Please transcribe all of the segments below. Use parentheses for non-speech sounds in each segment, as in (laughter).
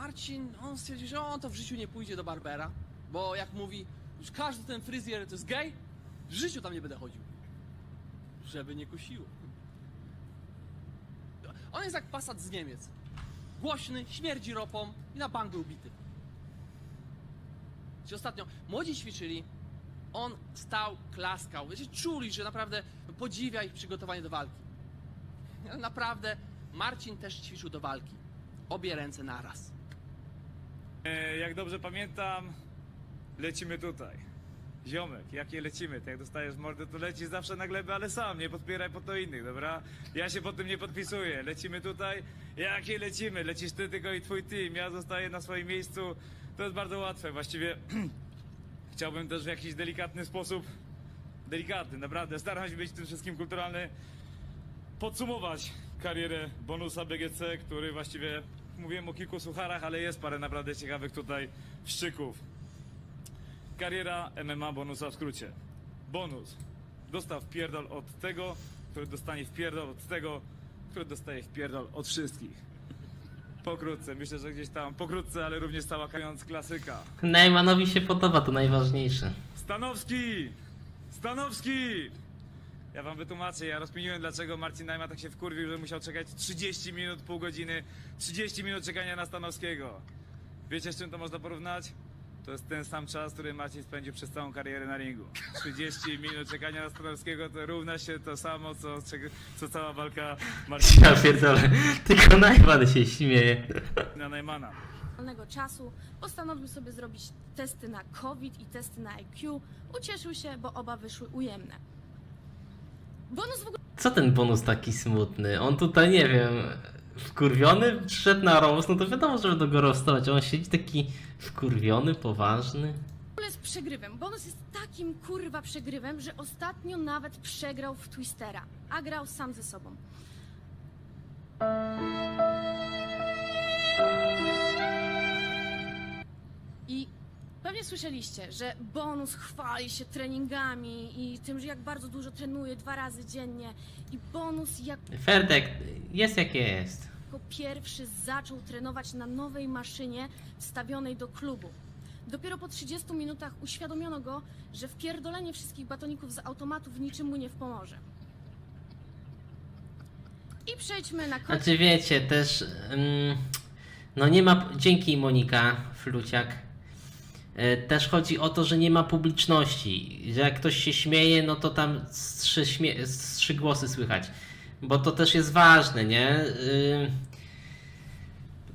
Marcin, on stwierdził, że on to w życiu nie pójdzie do Barbera, bo jak mówi, już każdy ten fryzjer to jest gej, w życiu tam nie będę chodził. Żeby nie kusiło. On jest jak pasat z Niemiec. Głośny, śmierdzi ropą i na bank był bity. Ci ostatnio młodzi ćwiczyli, on stał, klaskał. Wiecie, czuli, że naprawdę podziwia ich przygotowanie do walki. Naprawdę Marcin też ćwiczył do walki. Obie ręce naraz. E, Jak dobrze pamiętam, lecimy tutaj. Ziomek, jakie lecimy? Tak jak dostajesz mordę, to lecisz zawsze na glebę, ale sam, nie podpieraj po to innych, dobra? Ja się po tym nie podpisuję. Lecimy tutaj, jakie lecimy? Lecisz ty tylko i twój team, ja zostaję na swoim miejscu. To jest bardzo łatwe, właściwie (clears throat) chciałbym też w jakiś delikatny sposób, delikatny, naprawdę, staram się być tym wszystkim kulturalny, podsumować karierę bonusa BGC, który właściwie mówiłem o kilku sucharach, ale jest parę naprawdę ciekawych tutaj szczyków. Kariera MMA bonusa w skrócie. Bonus. Dostał wpierdol od tego, który dostanie wpierdol od tego, który dostaje wpierdol od wszystkich. Pokrótce, myślę, że gdzieś tam pokrótce, ale również cała kając klasyka. Najmanowi się podoba, to najważniejsze. Stanowski! Stanowski! Ja wam wytłumaczę, ja rozkminiłem dlaczego Marcin Najma tak się wkurwił, że musiał czekać 30 minut, pół godziny, 30 minut czekania na Stanowskiego. Wiecie z czym to można porównać? To jest ten sam czas, który Marcin spędził przez całą karierę na ringu. 30 (laughs) minut czekania na Stanowskiego to równa się to samo, co, co cała walka Marcina Ja pierdolę, (laughs) tylko Najman się śmieje. (laughs) Najmana. wolnego czasu postanowił sobie zrobić testy na COVID i testy na IQ. Ucieszył się, bo oba wyszły ujemne. Bonus w ogóle Co ten bonus taki smutny? On tutaj, nie wiem, wkurwiony przyszedł na roast, no to wiadomo, że będą go roastować, a on siedzi taki wkurwiony, poważny. jest przegrywem. Bonus jest takim kurwa przegrywem, że ostatnio nawet przegrał w Twistera, a grał sam ze sobą. I pewnie słyszeliście, że bonus chwali się treningami i tym, że jak bardzo dużo trenuje dwa razy dziennie. I bonus jak Ferdek, jest jak jest. jako pierwszy zaczął trenować na nowej maszynie wstawionej do klubu. Dopiero po 30 minutach uświadomiono go, że wpierdolenie wszystkich batoników z automatów niczym mu nie pomoże. I przejdźmy na koniec. Znaczy wiecie, też, mm, no nie ma, dzięki Monika Fluciak, też chodzi o to, że nie ma publiczności, że jak ktoś się śmieje, no to tam trzy, śmie- trzy głosy słychać, bo to też jest ważne, nie? Ym,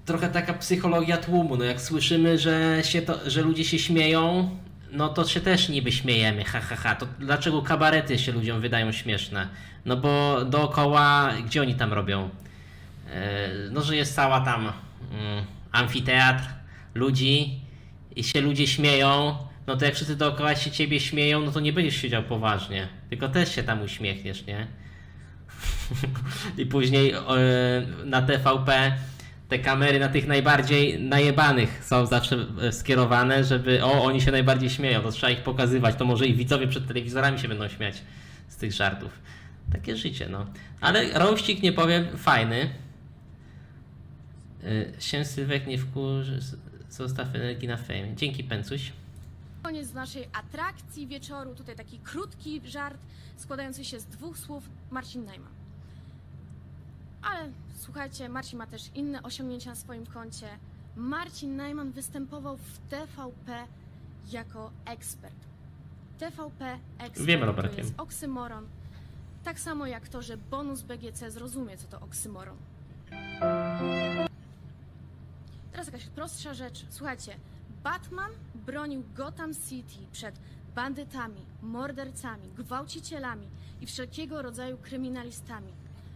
trochę taka psychologia tłumu, no jak słyszymy, że, się to, że ludzie się śmieją, no to się też niby śmiejemy, ha, ha, ha. To dlaczego kabarety się ludziom wydają śmieszne? No bo dookoła, gdzie oni tam robią? E, No, że jest cała tam mm, amfiteatr ludzi i się ludzie śmieją, no to jak wszyscy dookoła się ciebie śmieją, no to nie będziesz siedział poważnie, tylko też się tam uśmiechniesz, nie? (laughs) I później e, na TVP te kamery na tych najbardziej najebanych są zawsze e, skierowane, żeby o, oni się najbardziej śmieją, to trzeba ich pokazywać, to może i widzowie przed telewizorami się będą śmiać z tych żartów. Takie życie, no. Ale rościk, nie powiem, fajny. Y, Się Sylwek nie wkurzy, zostaw energii na fame. Dzięki, Pencuś. koniec naszej atrakcji wieczoru. Tutaj taki krótki żart składający się z dwóch słów Marcin Najman. Ale słuchajcie, Marcin ma też inne osiągnięcia na swoim koncie. Marcin Najman występował w TVP jako ekspert. TVP ekspert Wiem, to jest oksymoron. Tak samo jak to, że bonus BGC zrozumie, co to oksymoron. Jakaś prostsza rzecz. Słuchajcie, Batman bronił Gotham City przed bandytami, mordercami, gwałcicielami i wszelkiego rodzaju kryminalistami.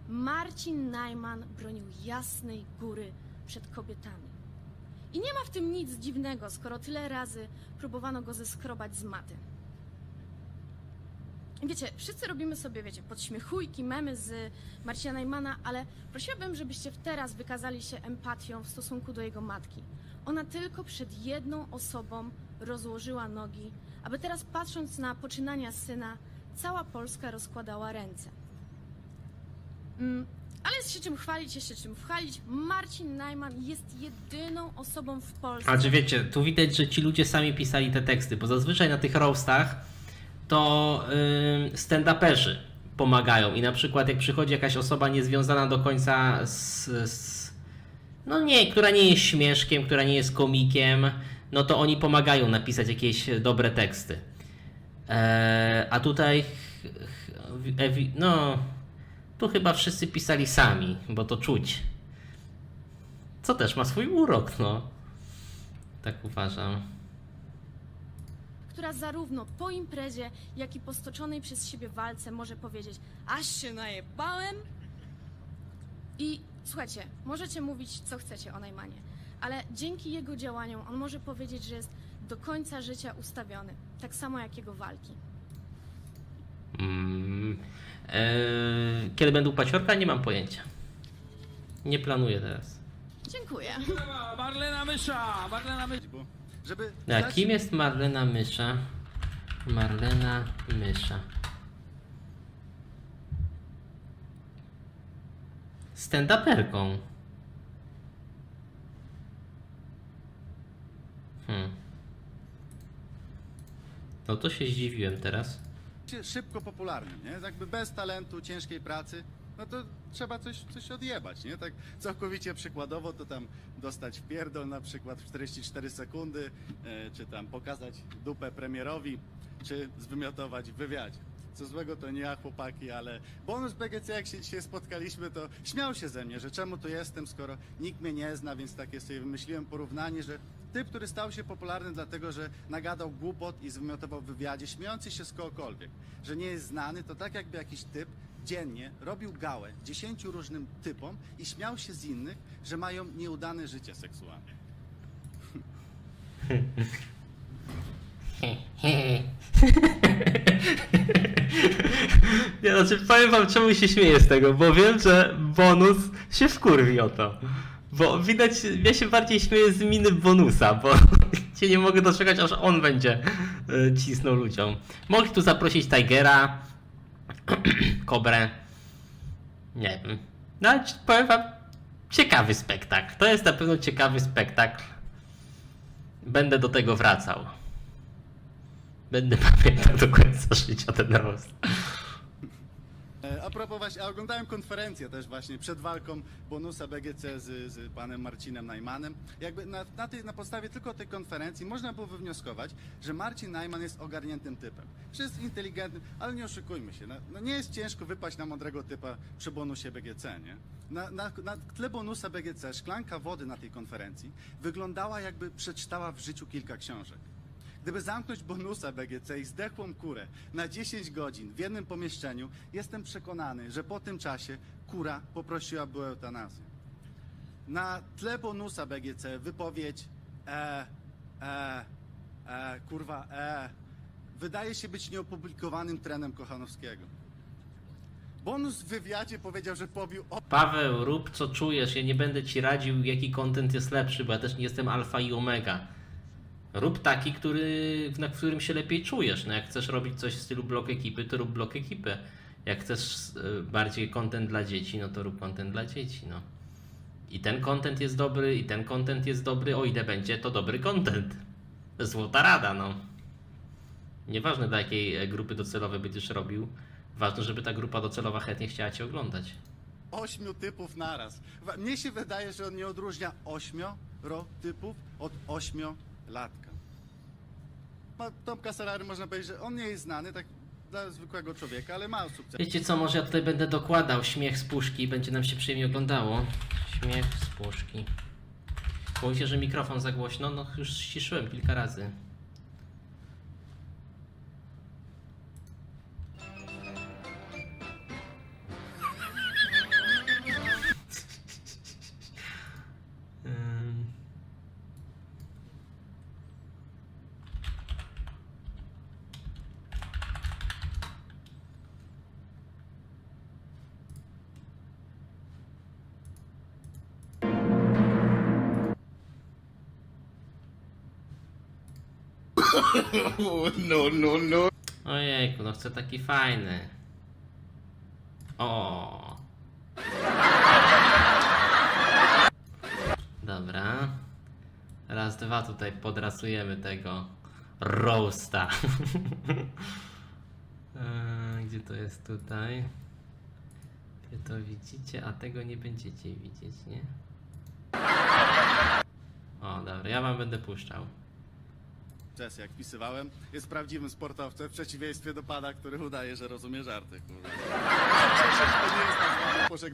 Marcin Najman bronił Jasnej Góry przed kobietami. I nie ma w tym nic dziwnego, skoro tyle razy próbowano go zeskrobać z maty. Wiecie, wszyscy robimy sobie, wiecie, podśmiechujki, memy z Marcina Najmana, ale prosiłabym, żebyście teraz wykazali się empatią w stosunku do jego matki. Ona tylko przed jedną osobą rozłożyła nogi, aby teraz patrząc na poczynania syna, cała Polska rozkładała ręce. Mm, Ale jest się czym chwalić, jest się czym chwalić. Marcin Najman jest jedyną osobą w Polsce. A czy wiecie, tu widać, że ci ludzie sami pisali te teksty, bo zazwyczaj na tych roastach to stand-uperzy pomagają i na przykład jak przychodzi jakaś osoba niezwiązana do końca z, z... No nie, która nie jest śmieszkiem, która nie jest komikiem, no to oni pomagają napisać jakieś dobre teksty. Eee, a tutaj, no, tu chyba wszyscy pisali sami, bo to czuć. Co też ma swój urok, no. Tak uważam. Która zarówno po imprezie, jak i po stoczonej przez siebie walce może powiedzieć aż się najebałem i słuchajcie, możecie mówić co chcecie o Najmanie, ale dzięki jego działaniom on może powiedzieć, że jest do końca życia ustawiony, tak samo jak jego walki. Mm. Eee, kiedy będą paciorka? Nie mam pojęcia. Nie planuję teraz. Dziękuję. Marlena Mysza! Marlena Mysza! Żeby A dać- kim jest Marlena Mysza? Marlena Mysza. Stand-uperką. Hmm. No to się zdziwiłem teraz. się szybko popularnym, nie? Jakby bez talentu, ciężkiej pracy, no to trzeba coś, coś odjebać, nie? Tak całkowicie przykładowo to tam dostać w pierdol na przykład w 44 sekundy, e, czy tam pokazać dupę premierowi, czy zwymiotować w wywiadzie. Co złego to nie ja, chłopaki, ale bonus BGC, jak się dzisiaj spotkaliśmy, to śmiał się ze mnie, że czemu tu jestem, skoro nikt mnie nie zna, więc takie sobie wymyśliłem porównanie, że typ, który stał się popularny dlatego, że nagadał głupot i zwymiotował w wywiadzie, śmiejący się z kogokolwiek, że nie jest znany, to tak jakby jakiś typ dziennie robił gałę dziesięciu różnym typom i śmiał się z innych, że mają nieudane życie seksualne. Nie, znaczy powiem wam czemu się śmieję z tego, bo wiem, że bonus się wkurwi o to. Bo widać, ja się bardziej śmieję z miny bonusa, bo (laughs) się nie mogę doczekać, aż on będzie e, cisnął ludziom. Mogli tu zaprosić Tigera, Kobrę, nie wiem. No ale powiem wam, ciekawy spektakl. To jest na pewno ciekawy spektakl. Będę do tego wracał. Będę (laughs) pamiętał do końca życia ten roast. E, A propos właśnie, a oglądałem konferencję też właśnie przed walką bonusa BGC z, z panem Marcinem Najmanem. Jakby na, na, tej, na podstawie tylko tej konferencji można było wywnioskować, że Marcin Najman jest ogarniętym typem. Że jest inteligentnym, ale nie oszukujmy się. No, no nie jest ciężko wypaść na mądrego typa przy bonusie BGC, nie? Na, na, na tle bonusa BGC szklanka wody na tej konferencji wyglądała jakby przeczytała w życiu kilka książek. Gdyby zamknąć bonusa BGC i zdechłą kurę na 10 godzin w jednym pomieszczeniu, jestem przekonany, że po tym czasie kura poprosiłaby o eutanazję. Na tle bonusa BGC wypowiedź e, e, e, kurwa, e, wydaje się być nieopublikowanym trenem Kochanowskiego. Bonus w wywiadzie powiedział, że pobił Paweł, rób co czujesz. Ja nie będę ci radził, jaki content jest lepszy, bo ja też nie jestem alfa i omega. Rób taki, który, na którym się lepiej czujesz. No jak chcesz robić coś w stylu blok ekipy, to rób blok ekipy. Jak chcesz y, bardziej content dla dzieci, no to rób content dla dzieci, no. I ten content jest dobry, i ten content jest dobry, o ile będzie to dobry content. Złota rada, no. Nieważne dla jakiej e, grupy docelowej będziesz robił, ważne, żeby ta grupa docelowa chętnie chciała cię oglądać. ośmiu typów naraz. Mnie się wydaje, że on nie odróżnia ośmioro typów od ośmiolatka. Ma- Tomka Serary można powiedzieć, że on nie jest znany tak dla zwykłego człowieka, ale ma sukces. Wiecie co, może ja tutaj będę dokładał śmiech z puszki, będzie nam się przyjemnie oglądało. Śmiech z puszki. Mówicie, że mikrofon za głośno? No już ściszyłem kilka razy. No, no, no, no. Ojejku, no chcę taki fajny. O. Dobra. Raz, dwa tutaj podrasujemy tego roasta. (laughs) E, gdzie to jest tutaj? Wy to widzicie, a tego nie będziecie widzieć, nie? O, dobra, ja wam będę puszczał. Jess, jak wpisywałem, jest prawdziwym sportowcem w przeciwieństwie do pana, który udaje, że rozumie żarty. Kurwa. To nie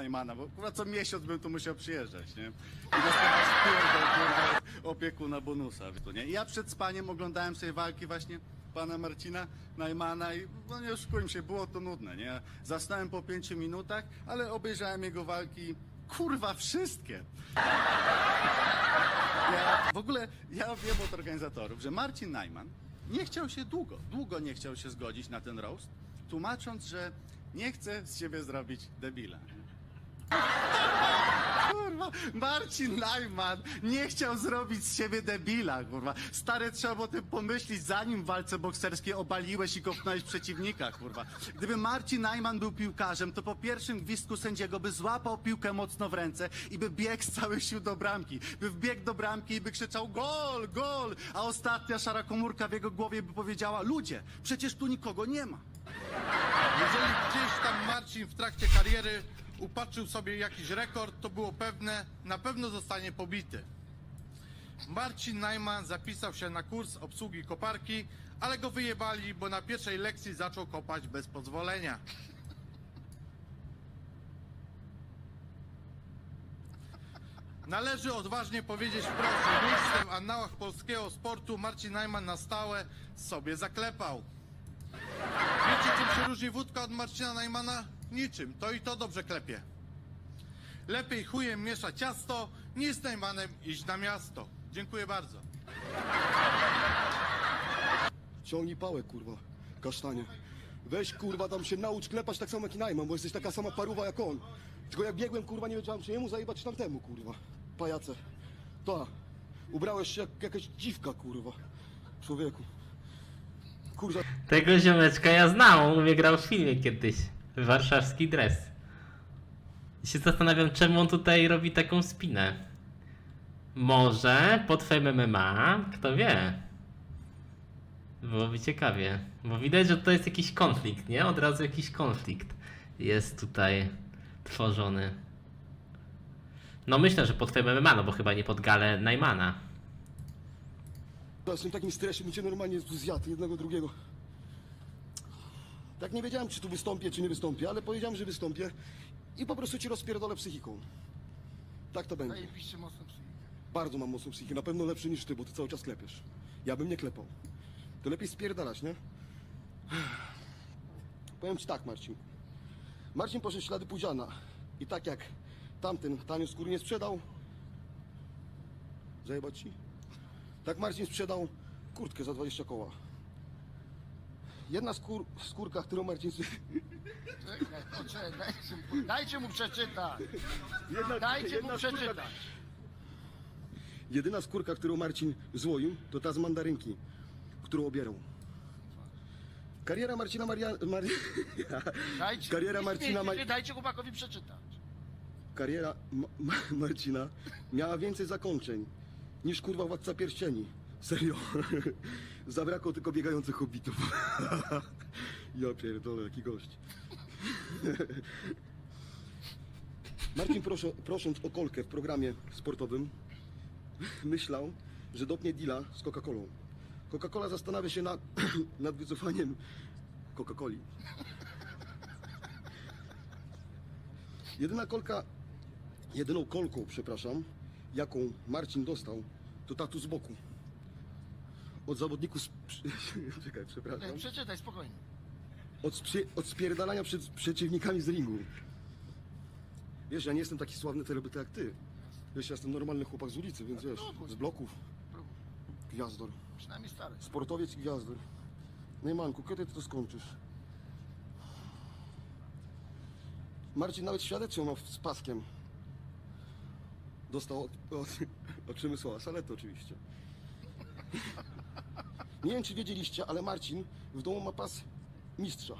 tak bo kurwa co miesiąc bym tu musiał przyjeżdżać, nie? I dostawać kurwa, opiekuna bonusa. Nie? I ja przed spaniem oglądałem sobie walki właśnie pana Marcina Najmana i no nie oszukujmy się, było to nudne, nie? Zasnąłem po pięciu minutach, ale obejrzałem jego walki, kurwa, wszystkie. Ja, w ogóle ja wiem od organizatorów, że Marcin Najman nie chciał się długo, długo nie chciał się zgodzić na ten roast, tłumacząc, że nie chce z siebie zrobić debila. Kurwa, Marcin Najman nie chciał zrobić z siebie debila, kurwa. Stary, trzeba było o tym pomyśleć, zanim w walce bokserskiej obaliłeś i kopnąłeś przeciwnika, kurwa. Gdyby Marcin Najman był piłkarzem, to po pierwszym gwizdku sędziego by złapał piłkę mocno w ręce i by biegł z całych sił do bramki. By wbiegł do bramki i by krzyczał gol, gol, a ostatnia szara komórka w jego głowie by powiedziała, ludzie, przecież tu nikogo nie ma. Jeżeli gdzieś tam Marcin w trakcie kariery upatrzył sobie jakiś rekord, to było pewne, na pewno zostanie pobity. Marcin Najman zapisał się na kurs obsługi koparki, ale go wyjebali, bo na pierwszej lekcji zaczął kopać bez pozwolenia. Należy odważnie powiedzieć wprost, że w annałach polskiego sportu Marcin Najman na stałe sobie zaklepał. Wiecie, czym się różni wódka od Marcina Najmana? Niczym. To i to dobrze klepie. Lepiej chujem miesza ciasto, niż z Najmanem iść na miasto. Dziękuję bardzo. Ciągnij pałę, kurwa, kasztanie. Weź, kurwa, tam się naucz klepać tak samo jak i Najman, bo jesteś taka sama paruwa jak on. Tylko jak biegłem, kurwa, nie wiedziałem, czy jemu zajebać, czy tamtemu, kurwa. Pajace. To, ubrałeś się jak jakaś dziwka, kurwa. Człowieku. Tego ziomeczka ja znam, on grał w filmie kiedyś. Warszawski dres. I się zastanawiam, czemu on tutaj robi taką spinę. Może pod Fame MMA, kto wie. Byłoby ciekawie. Bo widać, że to jest jakiś konflikt, nie? Od razu jakiś konflikt jest tutaj tworzony. No myślę, że pod Fame MMA, no bo chyba nie pod galę Najmana. Ja jestem w takim stresie, bym cię normalnie zjadł jednego, drugiego. Tak nie wiedziałem, czy tu wystąpię, czy nie wystąpię, ale powiedziałem, że wystąpię i po prostu ci rozpierdolę psychiką. Tak to będzie. Zajebiście mocno psychikę. Bardzo mam mocną psychikę, na pewno lepszy niż ty, bo ty cały czas klepiesz. Ja bym nie klepał. To lepiej spierdalać, nie? Powiem ci tak, Marcin. Marcin poszedł ślady Pudziana. I tak jak tamten tanio skóry nie sprzedał... Zajebać ci? Tak Marcin sprzedał kurtkę za 20 koła. Jedna skór, skórka, którą Marcin... Dajcie mu, dajcie mu przeczytać. Jedna, Dajcie mu skórka- przeczytać. Jedyna skórka, którą Marcin złoił, to ta z mandarynki, którą obierał. Kariera Marcina Maria... Mar... (laughs) Dajcie, Kariera Marcina Ma- Dajcie chłopakowi przeczytać. Kariera Ma- Ma- Marcina miała więcej zakończeń niż kurwa Władca Pierścieni. Serio. (laughs) Zabrakło tylko biegających hobbitów. (laughs) ja pierdolę, jaki gość. (laughs) Marcin prosząc o kolkę w programie sportowym myślał, że dopnie deala z Coca-Colą. Coca-Cola zastanawia się nad, (clears throat) nad wycofaniem Coca-Coli. Jedyna kolka, jedyną kolką, przepraszam, jaką Marcin dostał, to tatu z boku. Od zawodników, z... (laughs) czekaj, przepraszam, Przeczytaj spokojnie. od, sprzy... od spierdalania przed przeciwnikami z ringu. Wiesz, ja nie jestem taki sławny celebryta jak ty. Wiesz, ja jestem normalny chłopak z ulicy, więc wiesz, z bloków. Gwiazdor. Przynajmniej stary. Sportowiec i gwiazdor. Nejmanku, kiedy ty to skończysz? Marcin nawet świadectwo ma z paskiem. Dostał od, od, od Przemysława Salety oczywiście. Nie wiem, czy wiedzieliście, ale Marcin w domu ma pas mistrza.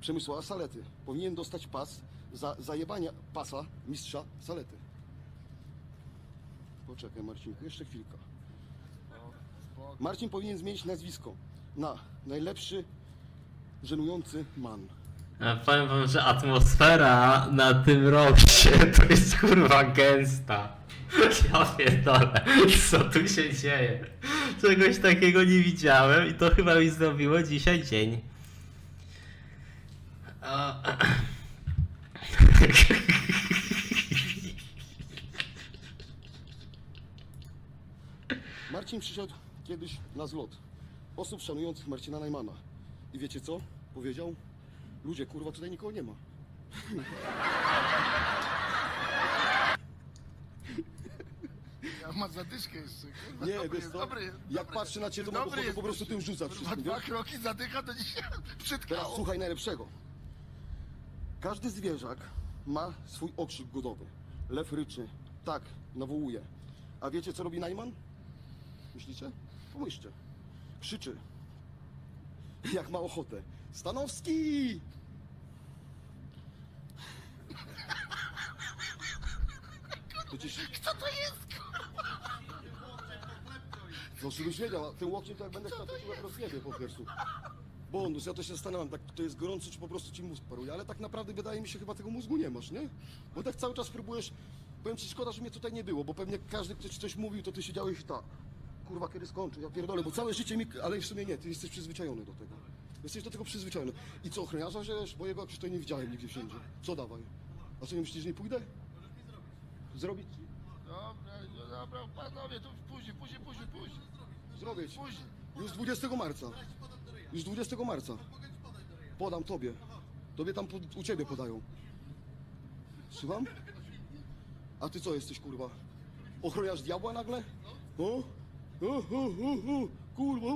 Przemysława Salety. Powinien dostać pas za zajebanie pasa mistrza Salety. Poczekaj Marcinku, jeszcze chwilka. Marcin powinien zmienić nazwisko na najlepszy, żenujący man. A powiem wam, że atmosfera na tym roksie (laughs) to jest kurwa gęsta. (laughs) Ja pierdolę, co tu się dzieje? Czegoś takiego nie widziałem i to chyba mi zrobiło dzisiaj dzień. (laughs) Marcin przyszedł kiedyś na zlot osób szanujących Marcina Najmana. I wiecie co? Powiedział, ludzie, kurwa, tutaj nikogo nie ma. Ja ma zadyszkę jeszcze, kurwa. Nie, dobry wiesz jest, co? dobry jest, Jak dobry. patrzę na ciebie, to Dobry po, po, jest, po prostu tym rzuca Kurwa, wszystkim, dwa wiesz? kroki zadycha, to dzisiaj (laughs) Teraz przytkało. słuchaj najlepszego. Każdy zwierzak ma swój okrzyk głodowy. Lew ryczy, tak, nawołuje. A wiecie, co robi Najman? Myślicie? Pomyślcie. Krzyczy. Jak ma ochotę. Stanowski! Ci... Kto to jest, kurwa? No żebyś wiedział, a tym łokciem to jak będę chciał, to ci łeb rozjebie po prostu. Bonus, ja to się zastanawiam, tak to jest gorący, czy po prostu ci mózg paruje, ale tak naprawdę wydaje mi się, chyba tego mózgu nie masz, nie? Bo tak cały czas próbujesz, powiem ci, szkoda, że mnie tutaj nie było, bo pewnie każdy, kto ci coś mówił, to ty siedziałeś i tak. Kurwa, kiedy skończy, ja pierdolę, bo całe życie mi, ale w sumie nie, ty jesteś przyzwyczajony do tego. Jesteś do tego przyzwyczajony. I co, ochroniarza wziąłeś? Bo jego tutaj nie widziałem nigdzie wszędzie. Co dawaj? A co, nie myślisz, że nie pójdę? Zrobić ci? Dobra, no dobra, panowie, to później, później, później, później. Zrobię ci. Później. Już 20 marca. Już 20 marca. Podam tobie. Tobie tam pod, u ciebie podają. Słucham? A ty co jesteś, kurwa? Ochroniarz diabła nagle? O? O, o, o, o, kurwa.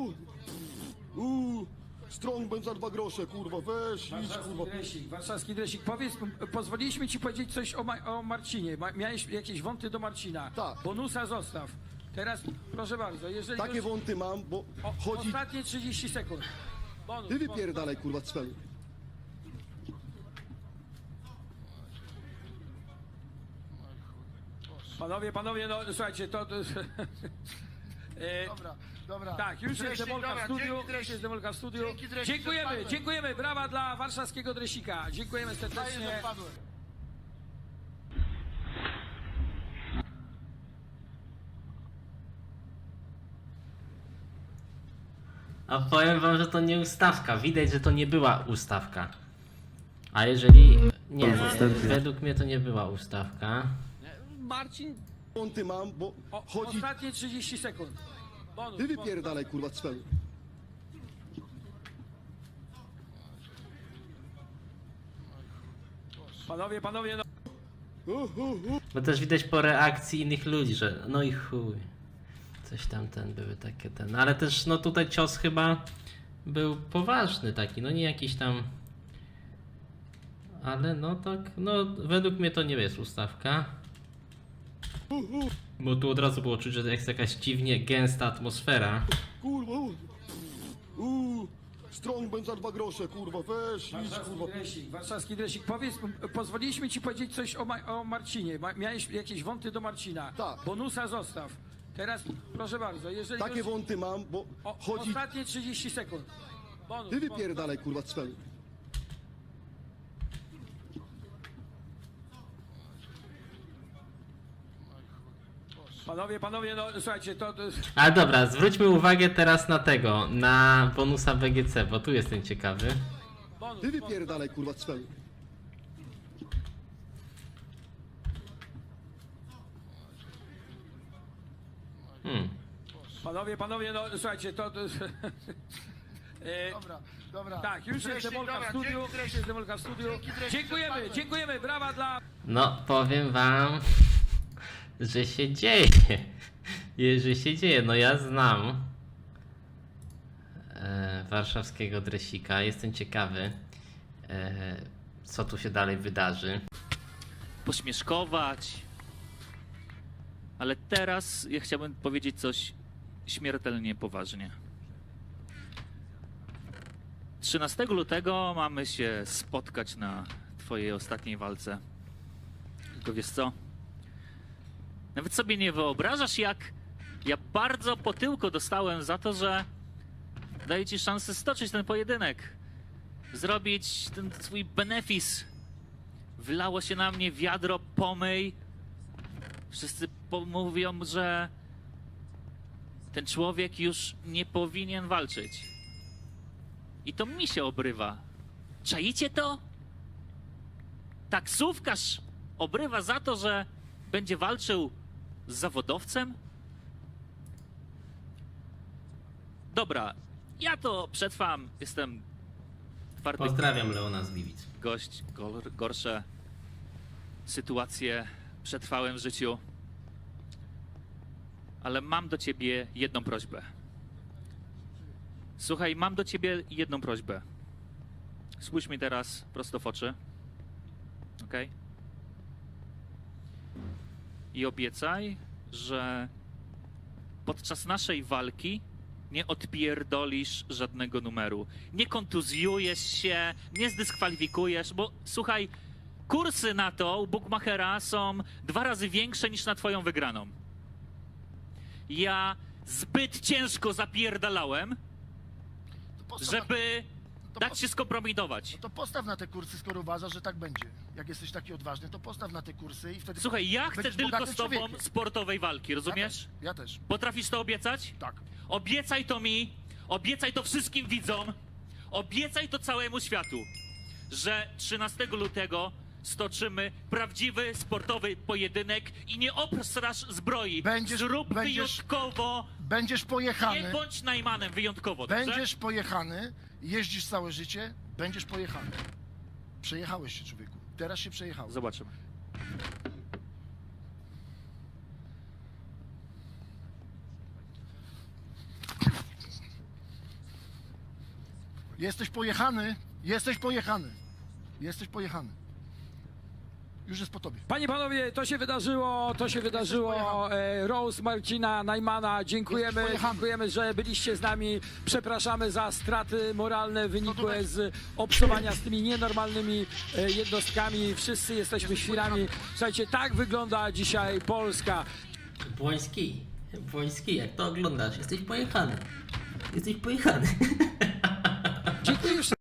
o. Strongman za dwa grosze, kurwa, weź, idź, Warszawski kurwa. dresik, warszawski dresik. Powiedz, pozwoliliśmy ci powiedzieć coś o, Ma- o Marcinie. Ma, miałeś jakieś wąty do Marcina. Tak. Bonusa zostaw. Teraz, proszę bardzo, jeżeli... Takie już- wąty mam, bo o, chodzi... Ostatnie 30 sekund. Bonus, Ty wypierdalaj, kurwa, cwelu. Panowie, panowie, no słuchajcie, to... to (laughs) e, Dobra, dobra. tak, już jest Dresik, demolka w dobra, studiu, dzięki, już Dresik. jest demolka w studiu. Dzięki, Dresik, że Dziękujemy, wpadłeś. dziękujemy, brawa dla warszawskiego dresika. Dziękujemy że serdecznie. wpadłem. A powiem wam, że to nie ustawka. Widać, że to nie była ustawka. A jeżeli. Nie, według mnie to nie była ustawka. Marcin Wąty mam, bo O, chodzi... Ostatnie 30 sekund. Ty wypierdalaj, kurwa, cwelu. Panowie, panowie, no... Bo też widać po reakcji innych ludzi, że no i chuj. Coś tam ten były takie ten. no Ale też no tutaj cios chyba był poważny taki, no nie jakiś tam. Ale no tak, no według mnie to nie jest ustawka. Bo tu od razu było czuć, że jest jakaś dziwnie gęsta atmosfera. Kurwa, u, u, Strongman za dwa grosze, kurwa, weź, idź, Warszawski kurwa. dresik, warszawski dresik. Powiedz, pozwoliliśmy ci powiedzieć coś o, Ma- o Marcinie. Ma, miałeś jakieś wąty do Marcina. Tak. Bonusa zostaw. Teraz, proszę bardzo, jeżeli Takie już... wąty mam, bo o, chodzi... Ostatnie 30 sekund. Bonus, Ty bonus. wypierdalaj, kurwa, cwelu. Panowie, panowie, no słuchajcie, to... to Ale dobra, zwróćmy uwagę teraz na tego, na bonusa BGC, bo tu jestem ciekawy. bonus, Ty wypierdalaj, kurwa, cwelu. Hmm. Panowie, panowie, no słuchajcie, to... to (laughs) e, Dobra, dobra. tak, już jest demolka w dobra, studiu, dzięki, już Dresik. jest demolka w studiu. Dzięki, Dziękujemy, dziękujemy, brawa dla... No, powiem wam, że się dzieje. (laughs) Je- Że się dzieje. No ja znam e, warszawskiego dresika. Jestem ciekawy, e, co tu się dalej wydarzy. pośmieszkować. Ale teraz ja chciałbym powiedzieć coś śmiertelnie poważnie. 13 lutego mamy się spotkać na Twojej ostatniej walce. Tylko wiesz co? Nawet sobie nie wyobrażasz, jak ja bardzo po tyłku dostałem za to, że daję ci szansę stoczyć ten pojedynek. Zrobić ten swój benefis. Wylało się na mnie wiadro pomyj. Wszyscy mówią, że ten człowiek już nie powinien walczyć. I to mi się obrywa. Czaicie to? Taksówkarz obrywa za to, że będzie walczył z zawodowcem? Dobra, ja to przetrwam. Jestem twardy Pozdrawiam Leona z Gliwic. gość, gor, gorsze sytuacje przetrwałem w życiu. Ale mam do ciebie jedną prośbę. Słuchaj, mam do ciebie jedną prośbę. Spójrz mi teraz prosto w oczy. Ok? I obiecaj, że podczas naszej walki nie odpierdolisz żadnego numeru. Nie kontuzjujesz się, nie zdyskwalifikujesz, bo słuchaj, kursy na to u Bookmachera są dwa razy większe niż na twoją wygraną. Ja zbyt ciężko zapierdalałem, To postaw żeby to dać po- się skompromitować. No to postaw na te kursy, skoro uważasz, że tak będzie. Jak jesteś taki odważny, to postaw na te kursy i wtedy. Słuchaj, ja chcę będziesz tylko bogatym z tobą człowiekiem. sportowej walki, rozumiesz? ja też. Potrafisz to obiecać? Tak. Obiecaj to mi, obiecaj to wszystkim widzom, obiecaj to całemu światu, że 13 lutego stoczymy prawdziwy sportowy pojedynek i nie obstrasz zbroi. Będziesz- Zrób będziesz- wyjątkowo, Będziesz nie pojechany. bądź najmanem wyjątkowo, dobrze? Będziesz pojechany, jeździsz całe życie, będziesz pojechany. Przejechałeś się, człowieku. Teraz się przejechałeś. Zobaczymy. Jesteś pojechany, jesteś pojechany. Jesteś pojechany. Już jest po tobie. Panie, panowie, to się wydarzyło, to się wydarzyło. E, Rose Marcina Najmana, Jesteś dziękujemy, pojechany. dziękujemy, że byliście z nami. Przepraszamy za straty moralne wynikłe tutaj- z obcowania z tymi nienormalnymi e, jednostkami. Wszyscy jesteśmy świrami. Słuchajcie, tak wygląda dzisiaj Polska. Błoński, Błoński, jak to oglądasz? Jesteś pojechany. Jesteś pojechany. (laughs) Dziękuję